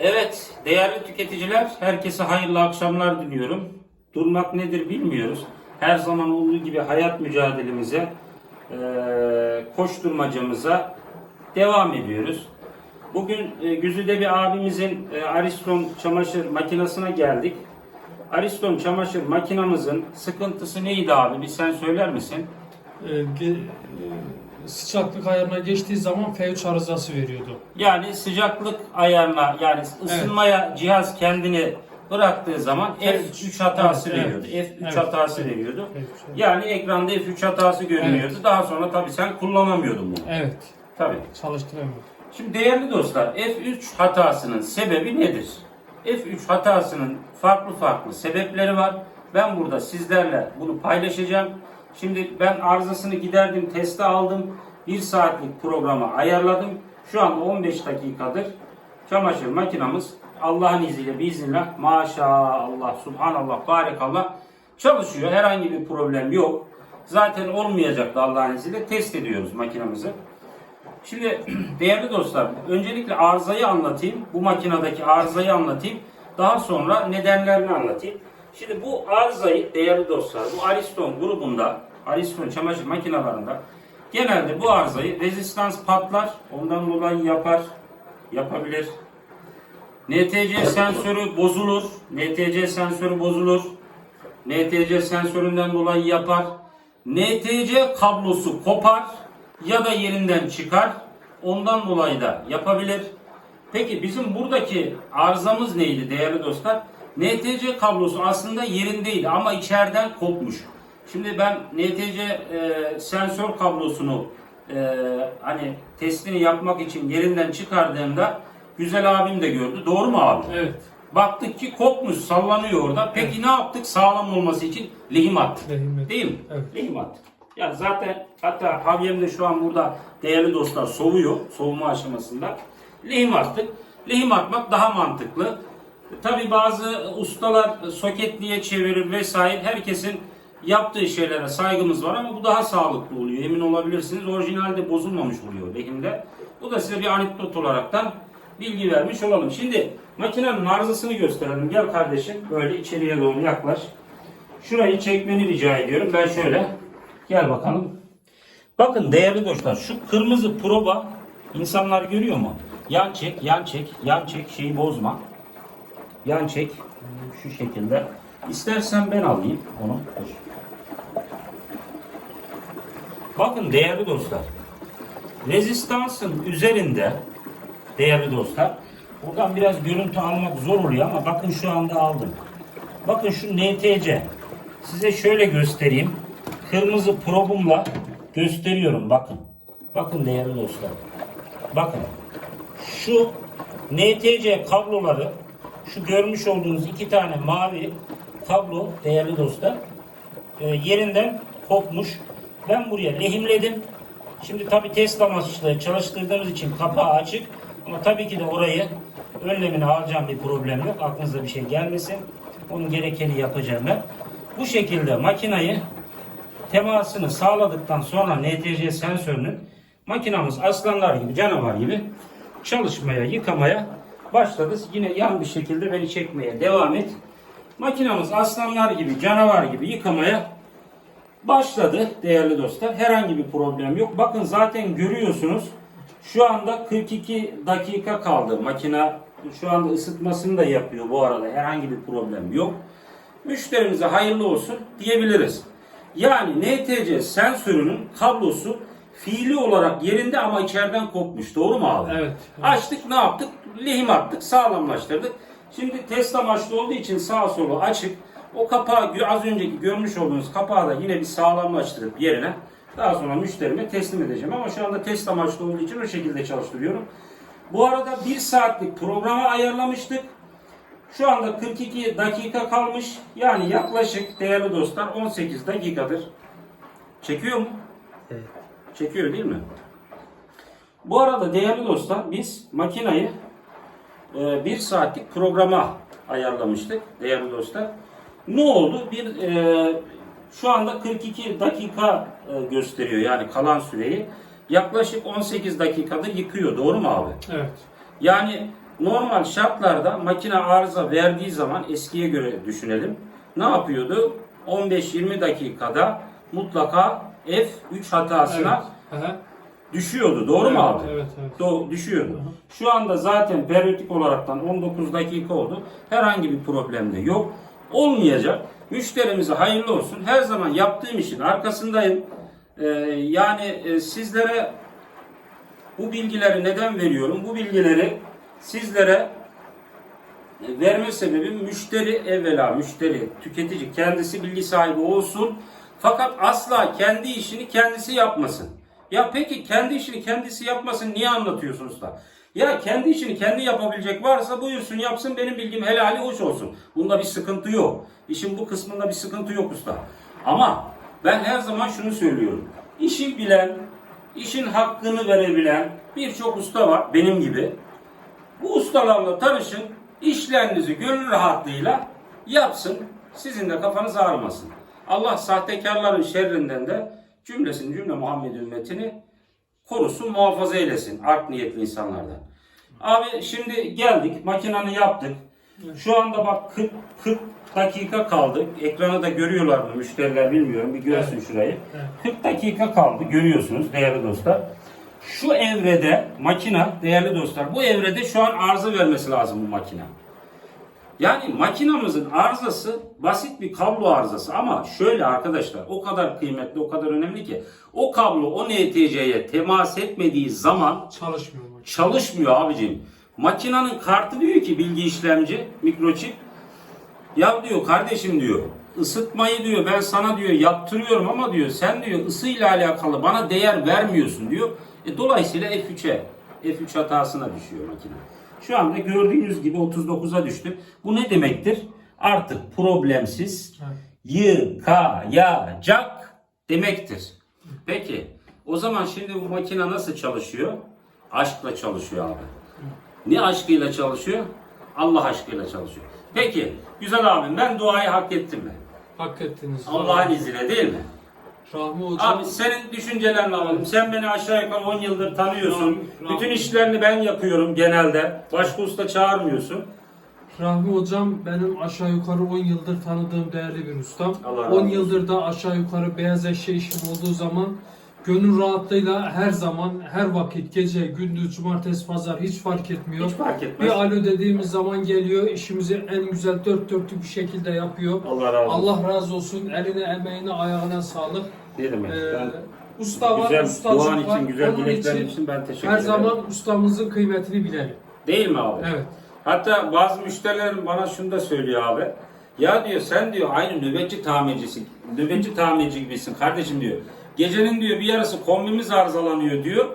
Evet, değerli tüketiciler, herkese hayırlı akşamlar diliyorum. Durmak nedir bilmiyoruz. Her zaman olduğu gibi hayat mücadelemize, koşturmacamıza devam ediyoruz. Bugün Güzide bir abimizin Ariston çamaşır makinesine geldik. Ariston çamaşır makinamızın sıkıntısı neydi abi? Bir sen söyler misin? e, ge- e, sıcaklık ayarına geçtiği zaman F3 arızası veriyordu. Yani sıcaklık ayarına yani ısınmaya cihaz kendini bıraktığı zaman F3 hatası Evet, veriyordu. evet. F3 Evet, hatası veriyordu. Evet. Yani ekranda F3 hatası görünüyordu. Daha sonra tabii sen kullanamıyordun bunu. Evet, Tabii. çalıştıramıyordu. Şimdi değerli dostlar F3 hatasının sebebi nedir? F3 hatasının farklı farklı sebepleri var. Ben burada sizlerle bunu paylaşacağım. Şimdi ben arızasını giderdim, teste aldım. 1 saatlik programa ayarladım. Şu an 15 dakikadır çamaşır makinamız Allah'ın izniyle biiznillah maşallah subhanallah barekallah çalışıyor. Herhangi bir problem yok. Zaten olmayacaktı Allah'ın izniyle test ediyoruz makinamızı. Şimdi değerli dostlar, öncelikle arızayı anlatayım. Bu makinedeki arızayı anlatayım. Daha sonra nedenlerini anlatayım. Şimdi bu arızayı değerli dostlar, bu Ariston grubunda, Ariston çamaşır makinelerinde genelde bu arızayı rezistans patlar, ondan dolayı yapar, yapabilir. NTC sensörü bozulur, NTC sensörü bozulur. NTC sensöründen dolayı yapar. NTC kablosu kopar ya da yerinden çıkar. Ondan dolayı da yapabilir. Peki bizim buradaki arızamız neydi değerli dostlar? NTC kablosu aslında yerindeydi ama içeriden kopmuş. Şimdi ben NTC e, sensör kablosunu e, hani testini yapmak için yerinden çıkardığımda güzel abim de gördü. Doğru mu abi? Evet, Baktık ki kopmuş, sallanıyor orada. Peki ne yaptık? Sağlam olması için lehim attık. Lehim Değil mi? Evet. Lehim attık. Ya zaten hatta Javier de şu an burada değerli dostlar soğuyor. Soğuma aşamasında. Lehim attık. Lehim atmak daha mantıklı. Tabi bazı ustalar soketliye çevirir vesaire. Herkesin yaptığı şeylere saygımız var ama bu daha sağlıklı oluyor. Emin olabilirsiniz. Orijinalde bozulmamış oluyor lehimde. Bu da size bir anekdot olaraktan bilgi vermiş olalım. Şimdi makinenin arızasını gösterelim. Gel kardeşim böyle içeriye doğru yaklaş. Şurayı çekmeni rica ediyorum. Ben şöyle gel bakalım. Bakın değerli dostlar şu kırmızı proba insanlar görüyor mu? Yan çek, yan çek, yan çek şeyi bozma. Yan çek şu şekilde. İstersen ben alayım onu. Dur. Bakın değerli dostlar. Rezistansın üzerinde değerli dostlar. Buradan biraz görüntü almak zor oluyor ama bakın şu anda aldım. Bakın şu NTC. Size şöyle göstereyim. Kırmızı probumla gösteriyorum bakın. Bakın değerli dostlar. Bakın. Şu NTC kabloları şu görmüş olduğunuz iki tane mavi kablo değerli dostlar e, yerinden kopmuş. Ben buraya lehimledim. Şimdi tabi test amaçlı çalıştırdığımız için kapağı açık. Ama tabii ki de orayı önlemini alacağım bir problem yok. Aklınıza bir şey gelmesin. Onun gerekeni yapacağım ben. Bu şekilde makinayı temasını sağladıktan sonra NTC sensörünün makinamız aslanlar gibi canavar gibi çalışmaya yıkamaya başladı. Yine yan bir şekilde beni çekmeye devam et. Makinamız aslanlar gibi canavar gibi yıkamaya başladı değerli dostlar. Herhangi bir problem yok. Bakın zaten görüyorsunuz. Şu anda 42 dakika kaldı. Makine şu anda ısıtmasını da yapıyor bu arada. Herhangi bir problem yok. Müşterimize hayırlı olsun diyebiliriz. Yani NTC sensörünün kablosu fiili olarak yerinde ama içeriden kopmuş. Doğru mu abi? Evet. Açtık ne yaptık? Lehim attık, sağlamlaştırdık. Şimdi test amaçlı olduğu için sağ solu açık. O kapağı az önceki görmüş olduğunuz kapağı da yine bir sağlamlaştırıp yerine daha sonra müşterime teslim edeceğim. Ama şu anda test amaçlı olduğu için o şekilde çalıştırıyorum. Bu arada 1 saatlik programa ayarlamıştık. Şu anda 42 dakika kalmış. Yani yaklaşık değerli dostlar 18 dakikadır. Çekiyor mu? Evet. Çekiyor değil mi? Bu arada değerli dostlar biz makinayı e, bir saatlik programa ayarlamıştık değerli dostlar. Ne oldu? Bir e, şu anda 42 dakika e, gösteriyor yani kalan süreyi. Yaklaşık 18 dakikadır yıkıyor. Doğru mu abi? Evet. Yani normal şartlarda makine arıza verdiği zaman eskiye göre düşünelim. Ne yapıyordu? 15-20 dakikada mutlaka F3 hatasına Evet. Düşüyordu. Doğru mu abi? Evet, evet. Do- düşüyordu. Hı. Şu anda zaten periyodik olaraktan 19 dakika oldu. Herhangi bir problem de yok. Olmayacak. Müşterimize hayırlı olsun. Her zaman yaptığım işin arkasındayım. Ee, yani e, sizlere bu bilgileri neden veriyorum? Bu bilgileri sizlere e, verme sebebim müşteri evvela müşteri, tüketici kendisi bilgi sahibi olsun. Fakat asla kendi işini kendisi yapmasın. Ya peki kendi işini kendisi yapmasın niye anlatıyorsunuz da? Ya kendi işini kendi yapabilecek varsa buyursun yapsın benim bilgim helali hoş olsun. Bunda bir sıkıntı yok. İşin bu kısmında bir sıkıntı yok usta. Ama ben her zaman şunu söylüyorum. İşi bilen, işin hakkını verebilen birçok usta var benim gibi. Bu ustalarla tanışın, işlerinizi gönül rahatlığıyla yapsın, sizin de kafanız ağrımasın. Allah sahtekarların şerrinden de cümlesini cümle Muhammed ümmetini korusun, muhafaza eylesin art niyetli insanlardan. Abi şimdi geldik, makinanı yaptık. Şu anda bak 40, 40 dakika kaldı. Ekranı da görüyorlar mı müşteriler bilmiyorum. Bir görsün şurayı. Evet. 40 dakika kaldı görüyorsunuz değerli dostlar. Şu evrede makina değerli dostlar bu evrede şu an arıza vermesi lazım bu makina. Yani makinamızın arızası basit bir kablo arızası ama şöyle arkadaşlar o kadar kıymetli o kadar önemli ki o kablo o NTC'ye temas etmediği zaman Çalışmıyor çalışmıyor abicim. Makinanın kartı diyor ki bilgi işlemci mikroçip ya diyor kardeşim diyor ısıtmayı diyor ben sana diyor yaptırıyorum ama diyor sen diyor ısıyla alakalı bana değer vermiyorsun diyor. E, dolayısıyla F3'e F3 hatasına düşüyor makine. Şu anda gördüğünüz gibi 39'a düştü. Bu ne demektir? Artık problemsiz yıkayacak demektir. Peki o zaman şimdi bu makine nasıl çalışıyor? Aşkla çalışıyor abi. Ne aşkıyla çalışıyor? Allah aşkıyla çalışıyor. Peki güzel abim ben duayı hak ettim mi? Hak ettiniz. Allah'ın izniyle değil mi? Rahmi hocam. Abi senin düşüncelerini alalım. Sen beni aşağı yukarı 10 yıldır tanıyorsun. Rahmi- Bütün işlerini ben yapıyorum genelde. Başka usta çağırmıyorsun. Rahmi hocam benim aşağı yukarı 10 yıldır tanıdığım değerli bir ustam. Allah razı 10 olsun. yıldır da aşağı yukarı beyaz eşya işim olduğu zaman gönül rahatlığıyla her zaman, her vakit, gece, gündüz, cumartesi, pazar hiç fark etmiyor. Hiç fark etmez. Bir alo dediğimiz zaman geliyor, işimizi en güzel dört dörtlük bir şekilde yapıyor. Allah razı olsun. Allah razı olsun, eline, emeğine, ayağına sağlık. Ne demek? Ee, ben usta var, güzel ustacık var. için, güzel Onun dileklerin için için ben teşekkür her ederim. zaman ustamızın kıymetini bilelim. Değil mi abi? Evet. Hatta bazı müşterilerim bana şunu da söylüyor abi. Ya diyor sen diyor aynı nöbetçi tamircisi, nöbetçi tamirci gibisin kardeşim diyor. Gecenin diyor bir yarısı kombimiz arızalanıyor diyor.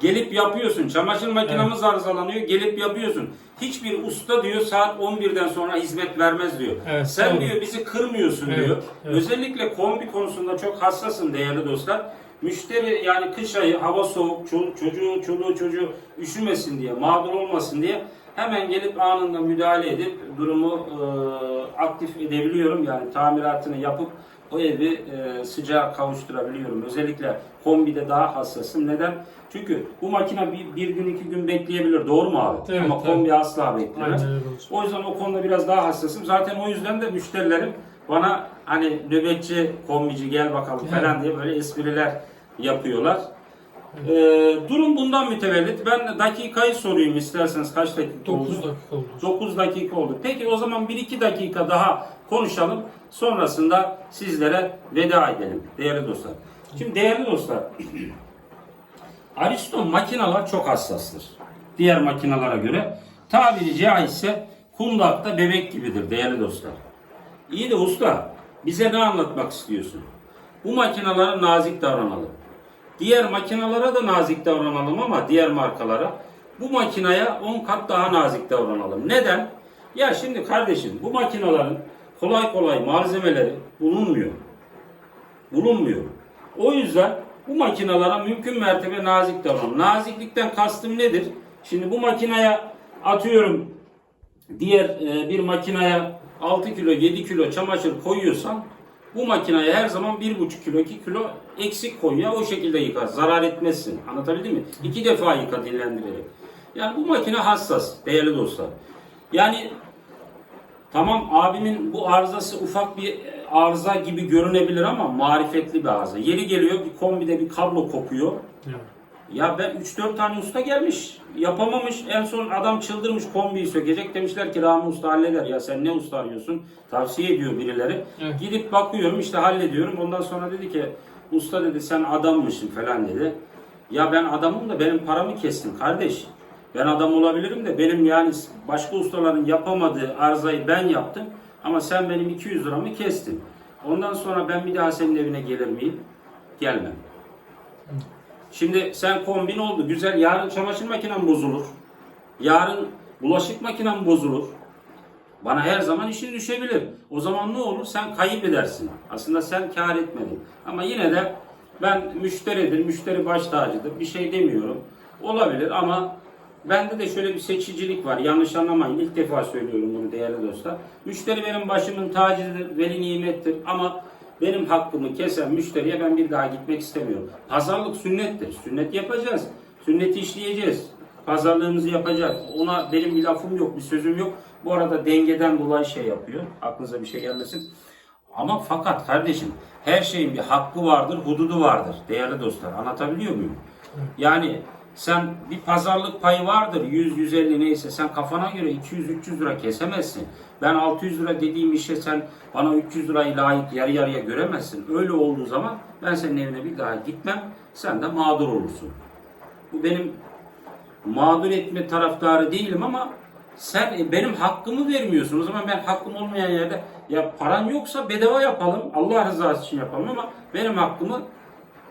Gelip yapıyorsun. Çamaşır makinamız arızalanıyor. Gelip yapıyorsun. Hiçbir usta diyor saat 11'den sonra hizmet vermez diyor. Evet, Sen doğru. diyor bizi kırmıyorsun Evet, diyor. evet. Özellikle kombi konusunda çok hassasın değerli dostlar. Müşteri yani kış ayı hava soğuk ço- çocuğu çoluğu çocuğu üşümesin diye mağdur olmasın diye hemen gelip anında müdahale edip durumu e, aktif edebiliyorum. Yani tamiratını yapıp o evi e, sıcağa kavuşturabiliyorum. Özellikle kombide daha hassasım. Neden? Çünkü bu makine bir, bir gün iki gün bekleyebilir. Doğru mu abi? Evet, Ama evet. kombi asla beklemez. O yüzden o konuda biraz daha hassasım. Zaten o yüzden de müşterilerim bana hani nöbetçi kombici gel bakalım falan diye böyle espriler yapıyorlar. Ee, durum bundan mütevellit. Ben dakikayı sorayım isterseniz kaç dakika 9 oldu? dakika oldu. 9 dakika oldu. Peki o zaman 1-2 dakika daha konuşalım. Sonrasında sizlere veda edelim değerli dostlar. Şimdi değerli dostlar Ariston makinalar çok hassastır. Diğer makinalara göre. Tabiri caizse kundakta bebek gibidir değerli dostlar. İyi de usta bize ne anlatmak istiyorsun? Bu makinalara nazik davranalım. Diğer makinalara da nazik davranalım ama diğer markalara bu makinaya 10 kat daha nazik davranalım. Neden? Ya şimdi kardeşim bu makinaların kolay kolay malzemeleri bulunmuyor bulunmuyor. O yüzden bu makinalara mümkün mertebe nazik davranalım. Naziklikten kastım nedir? Şimdi bu makineye atıyorum diğer e, bir makineye 6 kilo 7 kilo çamaşır koyuyorsan bu makineye her zaman 1,5 kilo 2 kilo eksik koy ya o şekilde yıkar. Zarar etmezsin. Anlatabildim mi? İki defa yıka dinlendirerek. Yani bu makine hassas değerli dostlar. Yani tamam abimin bu arızası ufak bir arıza gibi görünebilir ama marifetli bir arıza. Yeri geliyor bir kombide bir kablo kopuyor. Ya. Ya ben 3-4 tane usta gelmiş. Yapamamış. En son adam çıldırmış kombiyi sökecek. Demişler ki Rami Usta halleder. Ya sen ne usta arıyorsun? Tavsiye ediyor birileri. Evet. Gidip bakıyorum işte hallediyorum. Ondan sonra dedi ki usta dedi sen adammışsın falan dedi. Ya ben adamım da benim paramı kestin kardeş. Ben adam olabilirim de benim yani başka ustaların yapamadığı arızayı ben yaptım. Ama sen benim 200 liramı kestin. Ondan sonra ben bir daha senin evine gelir miyim? Gelmem. Şimdi sen kombin oldu güzel. Yarın çamaşır makinen bozulur. Yarın bulaşık makinen bozulur. Bana her zaman işin düşebilir. O zaman ne olur? Sen kayıp edersin. Aslında sen kar etmedin. Ama yine de ben müşteridir, müşteri baş tacıdır. Bir şey demiyorum. Olabilir ama bende de şöyle bir seçicilik var. Yanlış anlamayın. İlk defa söylüyorum bunu değerli dostlar. Müşteri benim başımın tacıdır, veli nimettir ama benim hakkımı kesen müşteriye ben bir daha gitmek istemiyorum. Pazarlık sünnettir. Sünnet yapacağız. Sünneti işleyeceğiz. Pazarlığımızı yapacağız. Ona benim bir lafım yok, bir sözüm yok. Bu arada dengeden dolayı şey yapıyor. Aklınıza bir şey gelmesin. Ama fakat kardeşim her şeyin bir hakkı vardır, hududu vardır. Değerli dostlar anlatabiliyor muyum? Yani sen bir pazarlık payı vardır 100-150 neyse sen kafana göre 200-300 lira kesemezsin. Ben 600 lira dediğim işe sen bana 300 lirayı layık yarı yarıya göremezsin. Öyle olduğu zaman ben senin evine bir daha gitmem. Sen de mağdur olursun. Bu benim mağdur etme taraftarı değilim ama sen e, benim hakkımı vermiyorsun. O zaman ben hakkım olmayan yerde ya paran yoksa bedava yapalım. Allah rızası için yapalım ama benim hakkımı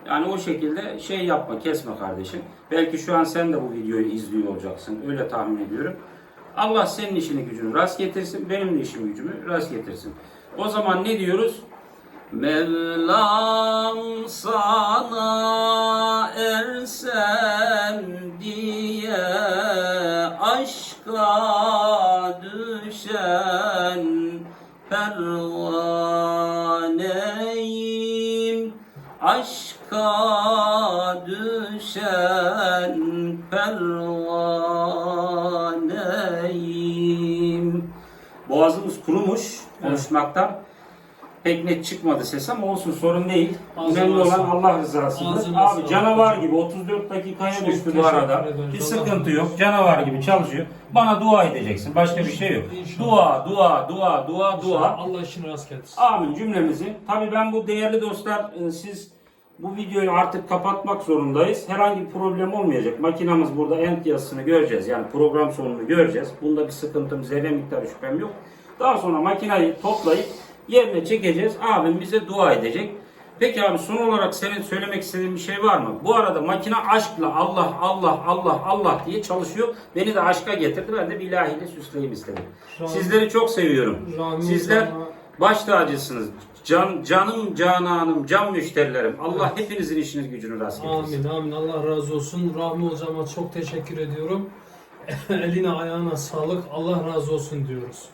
yani o şekilde şey yapma, kesme kardeşim. Belki şu an sen de bu videoyu izliyor olacaksın. Öyle tahmin ediyorum. Allah senin işini gücünü rast getirsin. Benim de işimi gücümü rast getirsin. O zaman ne diyoruz? Mevlam sana ersem diye aşka düşen pervaneyim aşka düşen pervaneyim Boğazımız kurumuş konuşmaktan. Pek net çıkmadı ses ama olsun sorun değil. Ağzına Önemli olan. Allah rızasıdır. Ağzına Abi canavar gibi 34 dakikaya Çok düştü bu arada. Bir Allah sıkıntı yok. Canavar gibi çalışıyor. Bana dua edeceksin. Başka bir şey yok. İnşallah. Dua, dua, dua, dua, dua. Allah işini rast getirsin. Amin cümlemizi. Tabii ben bu değerli dostlar e, siz bu videoyu artık kapatmak zorundayız. Herhangi bir problem olmayacak. Makinamız burada end yazısını göreceğiz. Yani program sonunu göreceğiz. Bunda bir sıkıntım, zerre miktarı şüphem yok. Daha sonra makinayı toplayıp yerine çekeceğiz. Abim bize dua edecek. Peki abi son olarak senin söylemek istediğin bir şey var mı? Bu arada makine aşkla Allah Allah Allah Allah diye çalışıyor. Beni de aşka getirdi. Ben de bir ilahiyle süsleyeyim istedim. Sizleri çok seviyorum. Sizler baş tacısınız. Can, canım cananım, can müşterilerim. Allah hepinizin işiniz gücünü rast getirsin. Amin amin Allah razı olsun. Rahmi hocama çok teşekkür ediyorum. Eline ayağına sağlık. Allah razı olsun diyoruz.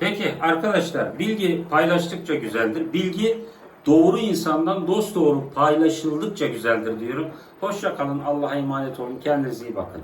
Peki arkadaşlar bilgi paylaştıkça güzeldir. Bilgi doğru insandan dost doğru paylaşıldıkça güzeldir diyorum. Hoşça kalın. Allah'a emanet olun. Kendinize iyi bakın.